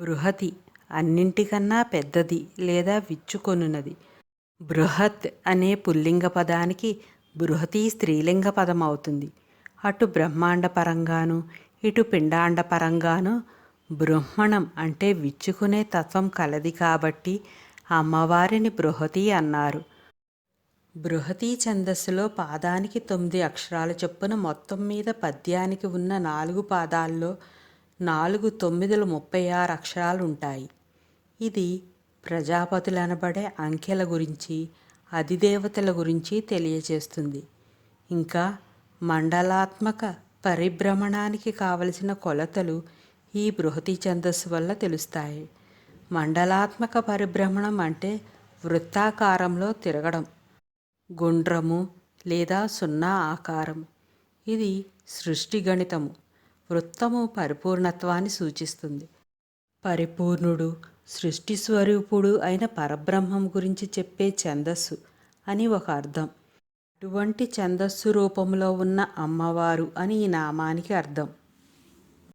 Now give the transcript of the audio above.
బృహతి అన్నింటికన్నా పెద్దది లేదా విచ్చుకొనున్నది. బృహత్ అనే పుల్లింగ పదానికి బృహతి స్త్రీలింగ పదం అవుతుంది అటు బ్రహ్మాండ పరంగాను ఇటు పిండాండ పరంగాను బృహ్మణం అంటే విచ్చుకునే తత్వం కలది కాబట్టి అమ్మవారిని బృహతి అన్నారు. బృహతి ఛందస్సులో పాదానికి తొమ్మిది అక్షరాల చొప్పున మొత్తం మీద పద్యానికి ఉన్న నాలుగు పాదాల్లో నాలుగు తొమ్మిదిలు ముప్పై ఆరు అక్షరాలు ఉంటాయి ఇది ప్రజాపతులు అనబడే అంకెల గురించి అధిదేవతల గురించి తెలియచేస్తుంది ఇంకా మండలాత్మక పరిభ్రమణానికి కావలసిన కొలతలు ఈ బృహతి ఛందస్సు వల్ల తెలుస్తాయి. మండలాత్మక పరిభ్రమణం అంటే వృత్తాకారంలో తిరగడం గుండ్రము లేదా సున్నా ఆకారం. ఇది సృష్టి గణితము. వృత్తము పరిపూర్ణత్వాన్ని సూచిస్తుంది. పరిపూర్ణుడు సృష్టి స్వరూపుడు అయిన పరబ్రహ్మం గురించి చెప్పే ఛందస్సు అని ఒక అర్థం. అటువంటి ఛందస్సు రూపంలో ఉన్న అమ్మవారు అని ఈ నామానికి అర్థం.